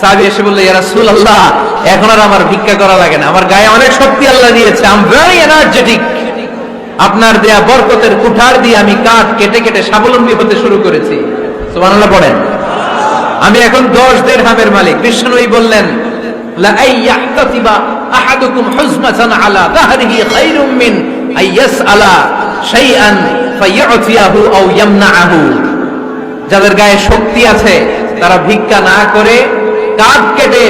সাহাবি এসে বলল, ইয়া রাসূলুল্লাহ, এখন আর আমার ভিক্ষা করা লাগে না। আমার গায়ে অনেক শক্তি আল্লাহ দিয়েছে। আই এম ভেরি এনার্জেটিক আপনার দেয়া বরকতের কুঠার দিয়ে আমি কাঠ কেটে কেটে স্বাবলম্বী হতে শুরু করেছি। সুবহানাল্লাহ পড়েন। আমি এখন দশ মালিক। বললেন মিন আইয়াসআলা শাইআন ফায়ু'তিয়াহু আও ইয়ামনাআহু। যাদের গায়ে শক্তি আছে, তারা ভিক্ষা না করে কাঠ কেটে